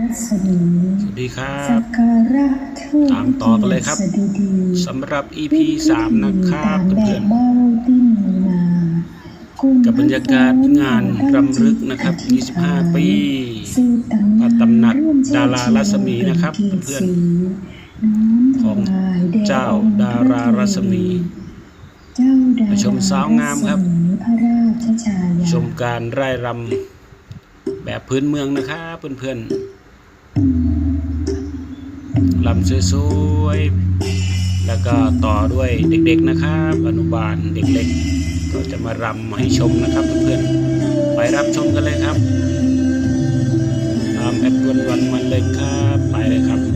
รัศมีสวัสดีครัสับกการะเทิดตามต่อกันเลยครับสดุดีสำหรับ EP 3 นะครับตามแดเพื่อดนเบ้าดิ้นนากุมๆกับบรรยากาศงานรำลึกนะครับ 25 ปีสืบตำพระนานตำหนักร่วมเชิดารารัศมีนะครับกียรติเพื่อนๆศรีน้อมถของวายแด่เจ้าองค์ดารารัศมีเจ้าดารามาชมสาวงามครับศมีพระราชชายาชมการไร่รำแบบพื้นเมืองนะครับเพื่อนๆ ลำสวยๆ แล้วก็ต่อด้วยเด็กๆนะครับ อนุบาลเด็กเล็กก็จะมารำให้ชมนะครับเพื่อนๆ ไปรับชมกันเลยครับตามแอปวันวันๆมันเลยครับ ไปเลยครับ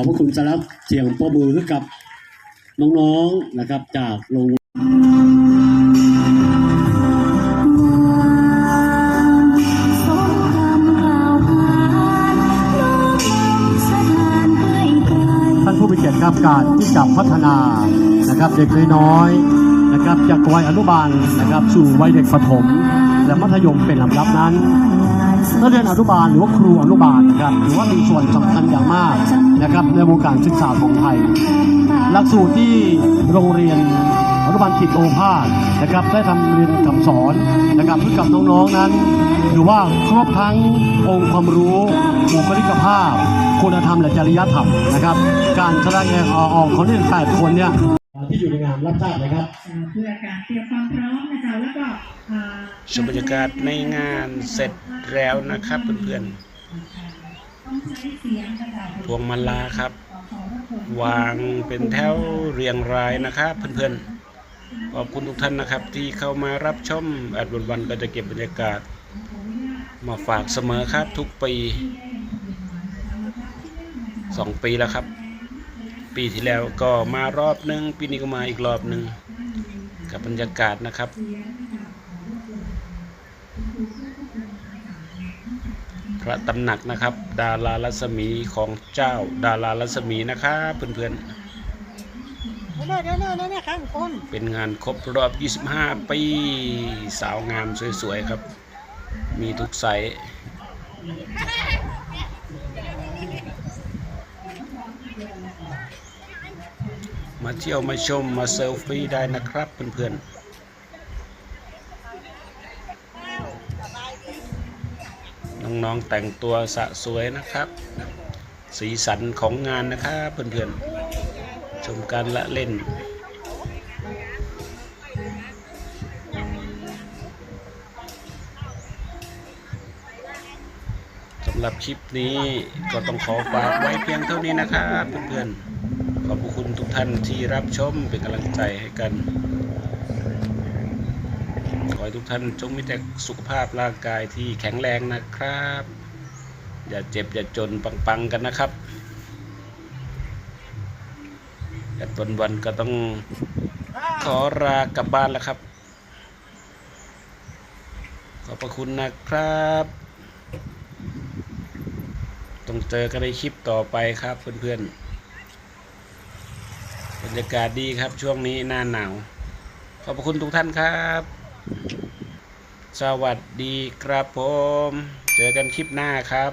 อบพระคุณสำหรับเสียงปรบมือให้กับน้องๆนะครับจากโรงท่านผู้มีเกียรติครับการที่จะพัฒนานะครับเด็กน้อยนะครับจากวัยอนุบาลนะครับสู่วัยเด็กประถม และมัธยมเป็นลำดับนั้น นักเรียนอนุบาลหรือว่าครูอนุบาลนะครับถือว่ามีส่วนสำคัญอย่างมากนะครับในวงการศึกษาของไทย หลักสูตรที่โรงเรียนอนุบาลขิดโอภาสนะครับได้ทำเรียนคำสอนนะครับให้กับน้องๆนั้นถือว่าครบทั้งองค์ความรู้บุคลิกภาพ คุณธรรมและจริยธรรมนะครับ การแสดงออกของนักเรียนแปดคนเนี่ยที่อยู่ในงานรับทราบนะครับเพื่อการเตรียมความพร้อม ชมบรรยากาศในงานเสร็จแล้วนะครับ เพื่อนๆพวงมาลาครับ วางเป็นแถวเรียงรายนะครับเพื่อนๆ ขอบคุณทุกท่านนะครับที่เข้ามารับชมอดวันวันก็จะเก็บบรรยากาศ มาฝากเสมอครับทุกปีสองปีแล้วครับ ปีที่แล้วก็มารอบหนึ่งปีนี้ก็มาอีกรอบหนึ่ง กับบรรยากาศนะครับ พระตำหนักนะครับ ดารารัศมีของเจ้าดารารัศมีนะครับเพื่อนๆเป็นงานครบรอบ 25 ปีสาวงามสวยๆครับ มีทุกไซส์ มาเที่ยวมาชมมาเซลฟี่ได้นะครับเพื่อนๆน้องๆแต่งตัวสะสวยนะครับ สีสันของงานนะครับเพื่อนๆชมการละเล่น สำหรับคลิปนี้ก็ต้องขอฝากไว้เพียงเท่านี้นะครับเพื่อนๆ ขอบคุณทุกท่านที่รับชมเป็นกำลังใจให้กัน ขอให้ทุกท่านจงมีแต่สุขภาพร่างกายที่แข็งแรงนะครับ อย่าเจ็บอย่าจนปังๆกันนะครับแต่ตนวันก็ต้องขอลากลับบ้านแล้วครับ ขอบพระคุณนะครับ ต้องเจอกันในคลิปต่อไปครับเพื่อนๆ รรยากาศดีครับช่วงนี้หน้าหนาว ขอบคุณทุกท่านครับ สวัสดีครับผม เจอกันคลิปหน้าครับ